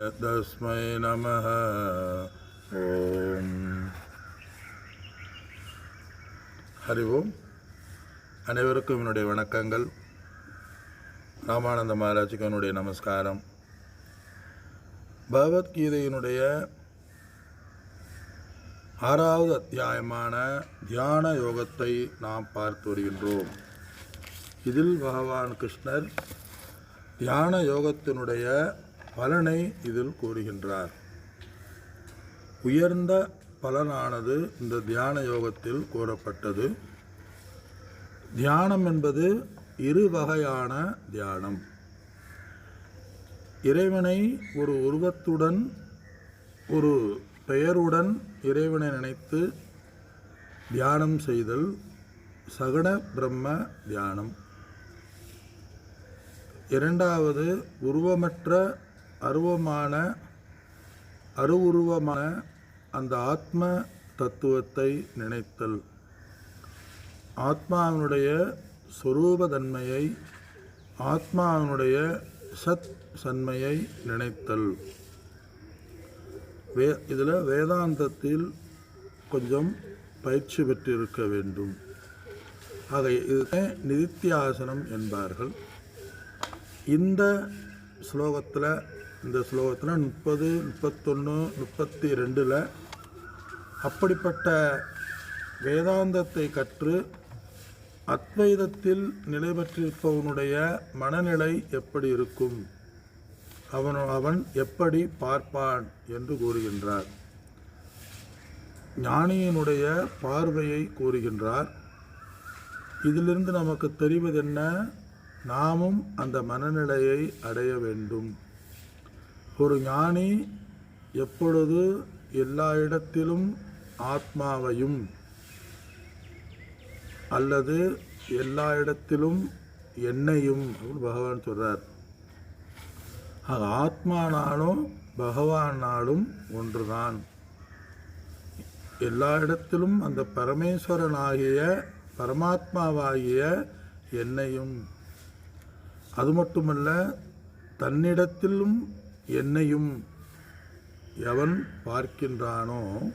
तस्मै नमः ஓம் ஹரி ஓம் அனைவருக்கும் என்னுடைய வணக்கங்கள் ராமானந்த மகாராஜுக்கு என்னுடைய நமஸ்காரம் பகவத்கீதையினுடைய ஆறாவது அத்தியாயமான தியான யோகத்தை நாம் பார்த்து வருகின்றோம் இதில் பகவான் கிருஷ்ணர் தியான யோகத்தினுடைய பலனை இதில் கூறுகின்றார். உயர்ந்த பலனானது இந்த தியான யோகத்தில் கூறப்பட்டது. தியானம் என்பது இரு வகையான தியானம். இறைவனை ஒரு உருவத்துடன் ஒரு பெயருடன் இறைவனை நினைத்து தியானம் செய்தல் சகட பிரம்ம தியானம். இரண்டாவது உருவமற்ற அருவமான அருவுருவமான அந்த ஆத்ம தத்துவத்தை நினைத்தல். ஆத்மாவினுடைய சொரூபதன்மையை ஆத்மாவினுடைய சத் சன்மையை நினைத்தல். வே இதில் வேதாந்தத்தில் கொஞ்சம் பயிற்சி பெற்றிருக்க வேண்டும். ஆக இதுதான் நிதித்தியாசனம் என்பார்கள். இந்த ஸ்லோகத்தில் இந்த ஸ்லோகத்தில் முப்பது முப்பத்தொன்று முப்பத்தி ரெண்டில் அப்படிப்பட்ட வேதாந்தத்தை கற்று அத்வைதத்தில் நிலை பெற்றிருப்பவனுடைய மனநிலை எப்படி இருக்கும்? அவன் அவன் எப்படி பார்ப்பான் என்று கூறுகின்றார். ஞானியினுடைய பார்வையை கூறுகின்றார். இதிலிருந்து நமக்கு தெரிவதென்ன? நாமும் அந்த மனநிலையை அடைய வேண்டும். ஒரு ஞானி எப்பொழுது எல்லா இடத்திலும் ஆத்மாவையும் அல்லது எல்லா இடத்திலும் என்னையும் அப்படின்னு பகவான் சொல்கிறார் ஆக ஆத்மானாலும் பகவானாலும் ஒன்றுதான். எல்லா இடத்திலும் அந்த பரமேஸ்வரனாகிய பரமாத்மாவாகிய என்னையும். அது மட்டுமல்ல தன்னிடத்திலும் என்னையும் எவன் பார்க்கின்றானோ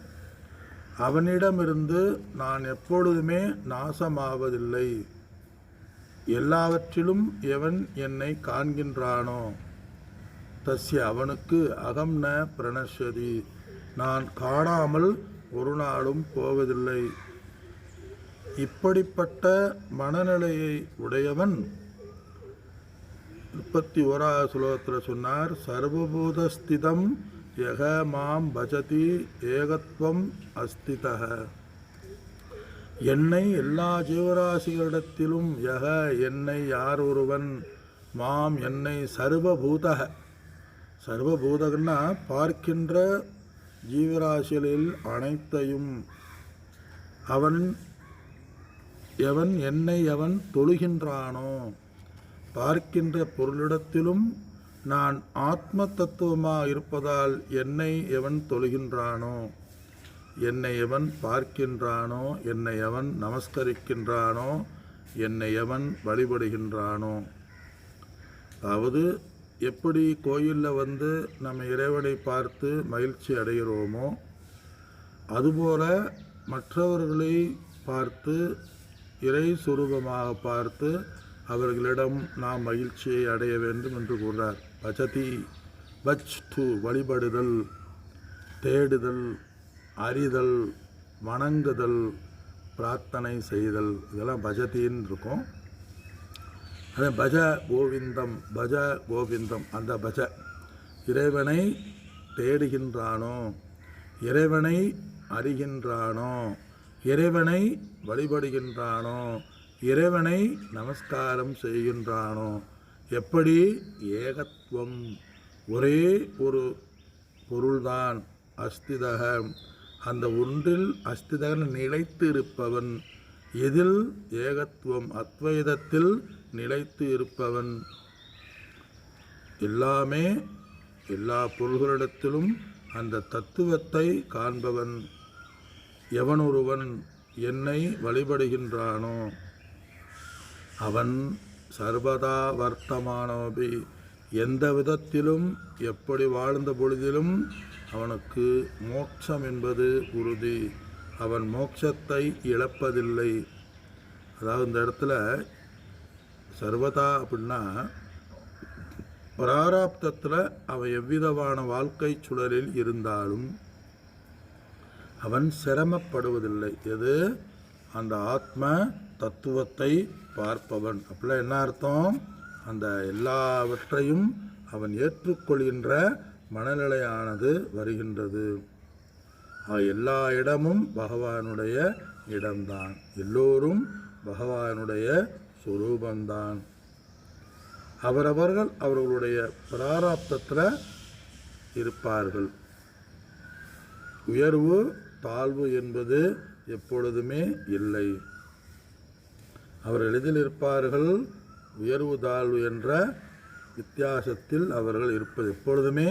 அவனிடமிருந்து நான் எப்பொழுதுமே நாசமாவதில்லை. எல்லாவற்றிலும் எவன் என்னை காண்கின்றானோ தஸ்ய அவனுக்கு அகம் ந பிரணஷதி நான் காணாமல் ஒரு நாளும் போவதில்லை. இப்படிப்பட்ட மனநிலையை உடையவன் முப்பத்தி ஓராவது ஸ்லோகத்தில் சொன்னார் சர்வபூதஸ்திதம் யக மாம் பஜதி ஏகத்வம் அஸ்திதக. என்னை எல்லா ஜீவராசிகளிடத்திலும் யக என்னை யார் ஒருவன் மாம் என்னை சர்வபூதக. சர்வபூதகன்னா பார்க்கின்ற ஜீவராசிகளில் அனைத்தையும். அவன் எவன் என்னை அவன் தொழுகின்றானோ பார்க்கின்ற பொருளிடத்திலும் நான் ஆத்ம தத்துவமாக இருப்பதால் என்னை எவன் தொழுகின்றானோ? என்னை எவன் பார்க்கின்றானோ? என்னை எவன் நமஸ்கரிக்கின்றானோ? என்னை எவன் வழிபடுகின்றானோ? அதாவது எப்படி கோயிலில் வந்து நம்ம இறைவனை பார்த்து மகிழ்ச்சி அடைகிறோமோ அதுபோல மற்றவர்களை பார்த்து இறை சுரூபமாக பார்த்து அவர்களிடம் நாம் மகிழ்ச்சியை அடைய வேண்டும் என்று கூறுறார் பஜதி பச் டு வழிபடுதல் தேடுதல் அறிதல் வணங்குதல் பிரார்த்தனை செய்தல் இதெல்லாம் பஜதின்னு இருக்கும். அதே பஜ கோவிந்தம் பஜ கோவிந்தம் அந்த பஜ. இறைவனை தேடுகின்றானோ இறைவனை அறிகின்றானோ இறைவனை வழிபடுகின்றானோ இறைவனை நமஸ்காரம் செய்கின்றானோ? எப்படி? ஏகத்துவம் ஒரே ஒரு பொருள்தான் அஸ்திதக. அந்த ஒன்றில் அஸ்திதகன் நிலைத்து இருப்பவன் எதில்? ஏகத்துவம் அத்வைதத்தில் நிலைத்து இருப்பவன் எல்லாமே எல்லா பொருள்களிடத்திலும் அந்த தத்துவத்தை காண்பவன். எவனொருவன் என்னை வழிபடுகின்றானோ? அவன் சர்வதா வர்த்தமானோபி எந்த விதத்திலும் எப்படி வாழ்ந்த பொழுதிலும் அவனுக்கு மோட்சம் என்பது உறுதி. அவன் மோட்சத்தை இழப்பதில்லை. அதாவது இந்த இடத்துல சர்வதா அப்படின்னா பிராராப்தத்தில் அவன் எவ்விதமான வாழ்க்கை சுழலில் இருந்தாலும் அவன் சிரமப்படுவதில்லை. எது? அந்த ஆத்ம தத்துவத்தை பார்ப்பவன். அப்படிலாம் என்ன அர்த்தம்? அந்த எல்லாவற்றையும் அவன் ஏற்றுக்கொள்கின்ற மனநிலையானது வருகின்றது. எல்லா இடமும் பகவானுடைய இடம்தான். எல்லோரும் பகவானுடைய சுரூபந்தான் அவரவர்கள் அவர்களுடைய பிராராப்தத்தில் இருப்பார்கள். உயர்வு தாழ்வு என்பது எப்பொழுதுமே இல்லை. அவர் எளிதில் இருப்பார்கள் உயர்வு தாழ்வு என்ற வித்தியாசத்தில் அவர்கள் இருப்பது. எப்பொழுதுமே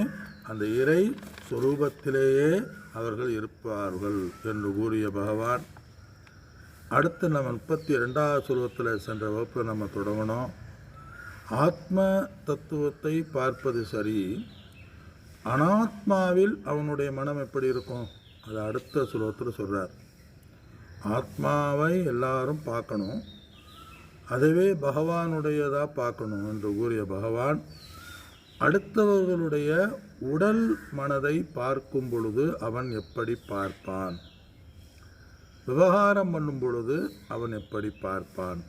அந்த இறை சொரூபத்திலேயே அவர்கள் இருப்பார்கள் என்று கூறிய பகவான். அடுத்து நம்ம முப்பத்தி ரெண்டாவது சுலபத்தில் சென்ற வகுப்பில் நம்ம தொடங்கணும். ஆத்ம தத்துவத்தை பார்ப்பது சரி. அனாத்மாவில் அவனுடைய மனம் எப்படி இருக்கும்? அது அடுத்த சுலோகத்தில் சொல்கிறார் ஆத்மாவை எல்லாரும் பார்க்கணும். அதுவே பகவானுடையதாக பார்க்கணும் என்று கூறிய பகவான் அடுத்தவர்களுடைய உடல் மனதை பார்க்கும் பொழுது அவன் எப்படி பார்ப்பான்? விவகாரம் பண்ணும் பொழுது அவன் எப்படி பார்ப்பான்?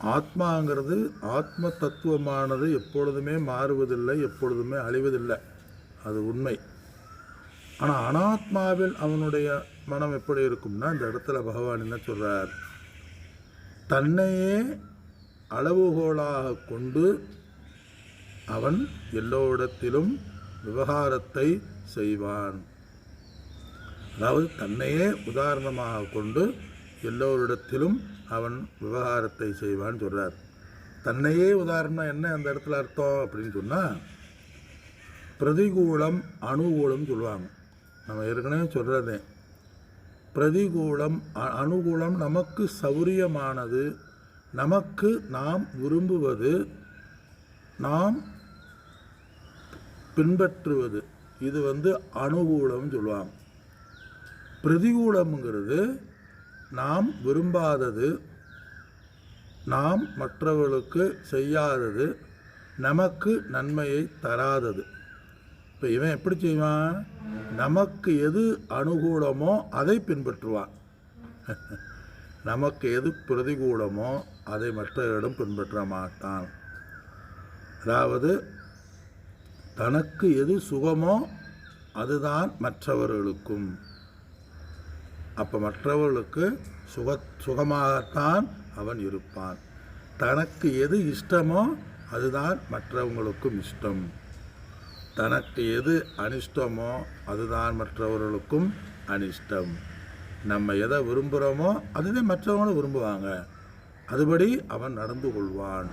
ஆத்மாங்கிறது ஆத்ம தத்துவமானது எப்பொழுதுமே மாறுவதில்லை எப்பொழுதுமே அழிவதில்லை. அது உண்மை. ஆனால் அனாத்மாவில் அவனுடைய மனம் எப்படி இருக்கும்னா இந்த இடத்துல பகவான் என்ன சொல்கிறார் தன்னையே அளவுகோலாக கொண்டு அவன் எல்லோரிடத்திலும் விவகாரத்தை செய்வான். அதாவது தன்னையே உதாரணமாக கொண்டு எல்லோரிடத்திலும் அவன் விவகாரத்தை செய்வான்னு சொல்கிறார் தன்னையே உதாரணம் என்ன அந்த இடத்துல அர்த்தம் அப்படின்னு சொன்னால் பிரதிகூலம் அனுகூலம் சொல்லுவாங்க. நம்ம ஏற்கனவே சொல்கிறதே பிரதிகூலம் அனுகூலம் நமக்கு சௌரியமானது. நமக்கு நாம் விரும்புவது நாம் பின்பற்றுவது. இது வந்து அனுகூலம்னு சொல்லுவாங்க. பிரதிகூலம்ங்கிறது நாம் விரும்பாதது நாம் மற்றவர்களுக்கு செய்யாதது நமக்கு நன்மையை தராதது. இப்போ இவன் எப்படி செய்வான்? நமக்கு எது அனுகூலமோ அதை பின்பற்றுவான். நமக்கு எது பிரதிகூலமோ அதை மற்றவரிடம் பின்பற்ற மாட்டான். அதாவது தனக்கு எது சுகமோ அதுதான் மற்றவர்களுக்கும். அப்போ மற்றவர்களுக்கு சுக சுகமாகத்தான் அவன் இருப்பான். தனக்கு எது இஷ்டமோ அதுதான் மற்றவங்களுக்கும் இஷ்டம். தனக்கு எது அனிஷ்டமோ அதுதான் மற்றவர்களுக்கும் அனிஷ்டம். நம்ம எதை விரும்புகிறோமோ அதுதான் மற்றவங்களும் விரும்புவாங்க. அதுபடி அவன் நடந்து கொள்வான்.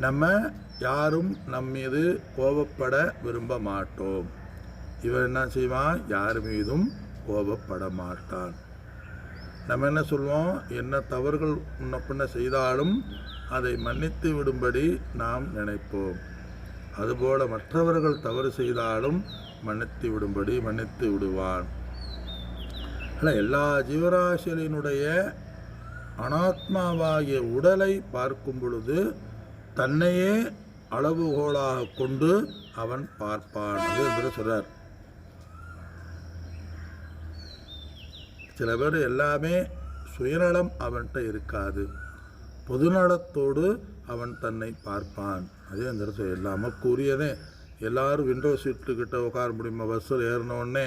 நம்ம யாரும் நம் மீது கோபப்பட விரும்ப மாட்டோம். இவன் என்ன செய்வான்? யார் மீதும் கோபப்பட மாட்டான். நம்ம என்ன சொல்லுவோம் என்ன தவறுகள் முன்ன பின்ன செய்தாலும் அதை மன்னித்து விடும்படி நாம் நினைப்போம். அதுபோல மற்றவர்கள் தவறு செய்தாலும் மன்னித்து விடும்படி மன்னித்து விடுவான். ஆனால் எல்லா ஜீவராசிகளினுடைய அனாத்மாவாகிய உடலை பார்க்கும் பொழுது தன்னையே அளவுகோலாக கொண்டு அவன் பார்ப்பான் என்று சொல்றார். சில பேர் எல்லாமே சுயநலம் அவன்கிட்ட இருக்காது. பொதுநலத்தோடு அவன் தன்னை பார்ப்பான். அதே அந்த இடத்துல எல்லாமே கூறியதே. எல்லாரும் விண்டோ சீட்டுக்கிட்ட உட்கார முடியுமா? பஸ்ஸில் ஏறினோடனே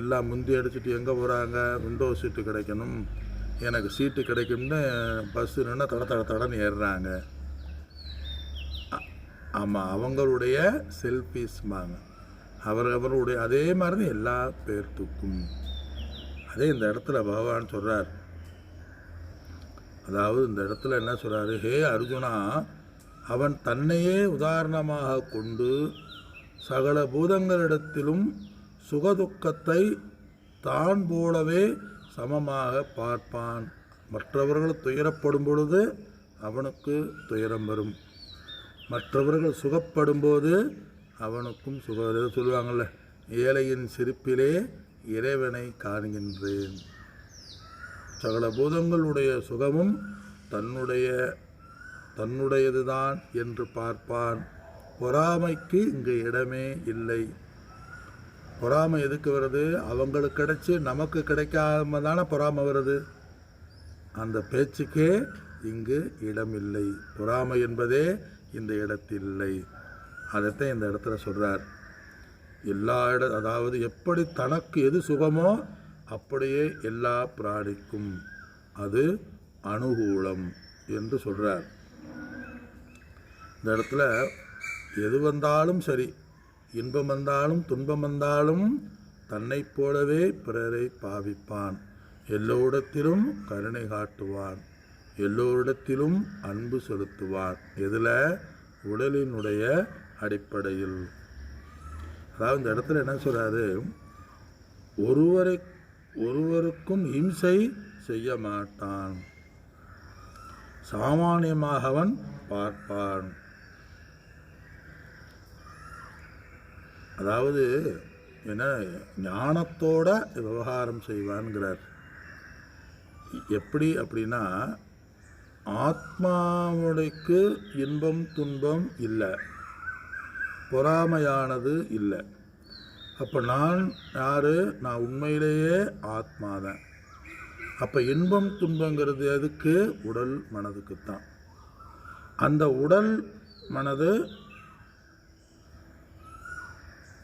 எல்லாம் முந்தி அடிச்சுட்டு எங்கே போகிறாங்க விண்டோ சீட்டு கிடைக்கணும். எனக்கு சீட்டு கிடைக்கும்னு பஸ்ஸு நின்று தட தட தடன்னு ஏறுறாங்க. ஆமாம் அவங்களுடைய செல்ஃபிஸ்மாங்க அவர் அவருடைய அதே மாதிரி தான் எல்லா பேர்த்துக்கும். அதே இந்த இடத்துல பகவான் சொல்கிறார் அதாவது இந்த இடத்துல என்ன சொல்கிறாரு ஹே அர்ஜுனா அவன் தன்னையே உதாரணமாக கொண்டு சகல பூதங்களிடத்திலும் சுகதுக்கத்தை தான் போலவே சமமாக பார்ப்பான். மற்றவர்கள் துயரப்படும் பொழுது அவனுக்கு துயரம் வரும். மற்றவர்கள் சுகப்படும்போது அவனுக்கும் சுக சொல்லுவாங்கள்ல ஏழையின் சிரிப்பிலே இறைவனை காண்கின்றேன். சகல பூதங்களுடைய சுகமும் தன்னுடைய தன்னுடையதுதான் என்று பார்ப்பான். பொறாமைக்கு இங்கு இடமே இல்லை. பொறாமை எதுக்கு வருது? அவங்களுக்கு கிடைச்சி நமக்கு கிடைக்காம தானே பொறாமை வருது. அந்த பேச்சுக்கே இங்கு இடமில்லை. பொறாமை என்பதே இந்த இடத்தில்லை. இல்லை அதைத்தான் இந்த இடத்துல சொல்கிறார் எல்லா இட அதாவது எப்படி தனக்கு எது சுகமோ அப்படியே எல்லா பிராணிக்கும் அது அனுகூலம் என்று சொல்கிறார் இந்த இடத்துல எது வந்தாலும் சரி இன்பம் வந்தாலும் துன்பம் வந்தாலும் தன்னைப் போலவே பிறரை பாவிப்பான். எல்லோரிடத்திலும் கருணை காட்டுவான். எல்லோரிடத்திலும் அன்பு செலுத்துவான். எதில்? உடலினுடைய அடிப்படையில். அதாவது இந்த இடத்துல என்ன சொல்கிறாரு ஒருவரை ஒருவருக்கும் இம்சை செய்ய மாட்டான் சாமானியமாக அவன் பார்ப்பான். அதாவது என்ன ஞானத்தோட விவகாரம் செய்வான்கிறார். எப்படி அப்படின்னா ஆத்மாவுடைக்கு இன்பம் துன்பம் இல்லை. பொறாமையானது இல்லை. அப்போ நான் யார்? நான் உண்மையிலேயே ஆத்மாதான். அப்போ இன்பம் துன்பங்கிறது எதுக்கு? உடல் மனதுக்கு தான் அந்த உடல் மனது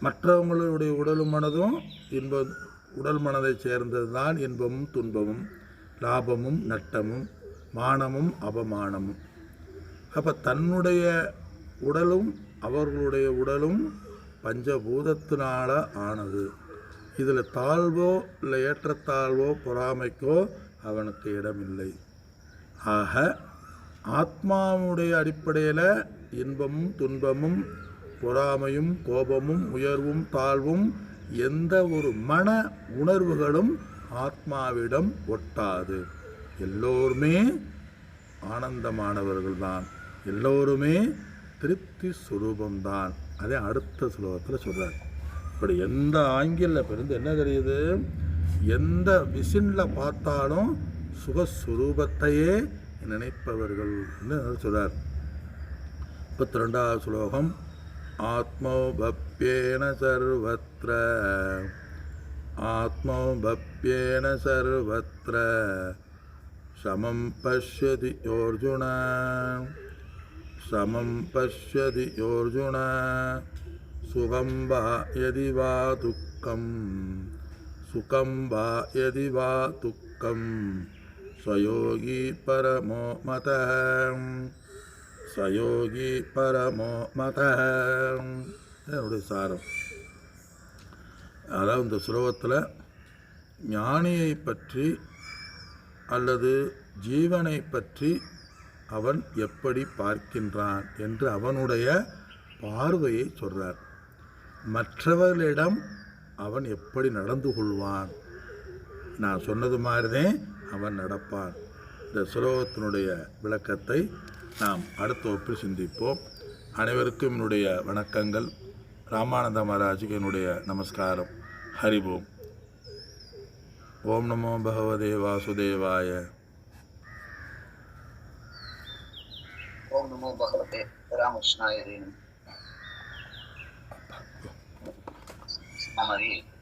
மற்றவங்களுடைய உடலும் மனதும் இன்ப உடல் மனதை சேர்ந்தது தான் இன்பமும் துன்பமும் லாபமும் நட்டமும் மானமும் அவமானமும். அப்போ தன்னுடைய உடலும் அவர்களுடைய உடலும் பஞ்சபூதத்தினால ஆனது. இதில் தாழ்வோ இல்லை ஏற்றத்தாழ்வோ பொறாமைக்கோ அவனுக்கு இடமில்லை. ஆக ஆத்மாவுடைய அடிப்படையில் இன்பமும் துன்பமும் பொறாமையும் கோபமும் உயர்வும் தாழ்வும் எந்த ஒரு மன உணர்வுகளும் ஆத்மாவிடம் ஒட்டாது. எல்லோருமே ஆனந்தமானவர்கள்தான். எல்லோருமே திருப்தி சுரூபம்தான். அதே அடுத்த ஸ்லோகத்தில் சொல்கிறார் இப்படி எந்த ஆங்கிளில் பிறந்து என்ன தெரியுது? எந்த மிஷினில் பார்த்தாலும் சுகஸ்வரூபத்தையே நினைப்பவர்கள் என்று சொல்கிறார் முப்பத்தி ரெண்டாவது ஸ்லோகம் ஆத்மோ பப்யேன சர்வத்திர ஆத்மோ பப்யேன சர்வத்திர சமம் பஷ்யதி அர்ஜுன. समं पश्यति योऽर्जुन सुखं वा यदि वा दुःखं सुखं वा यदि वा दुःखं स्वयोगी परमो मतः स्वयोगी परमो मतः என்னுடைய சாரம் அதாவது இந்த ஸ்லோகத்தில் ஞானியை பற்றி அல்லது ஜீவனை பற்றி அவன் எப்படி பார்க்கின்றான் என்று அவனுடைய பார்வையை சொல்றார். மற்றவர்களிடம் அவன் எப்படி நடந்து கொள்வான்? நான் சொன்னது மாதிரிதான் அவன் நடப்பான். இந்த சுலோகத்தினுடைய விளக்கத்தை நாம் அடுத்த வகுப்பில் சிந்திப்போம். அனைவருக்கும் என்னுடைய வணக்கங்கள். ராமானந்த மகாராஜுக்கு என்னுடைய நமஸ்காரம். ஹரிபோம். ஓம் நமோ பகவதே வாசுதேவாய. نمو بخلقه رامشنا يدينم عمري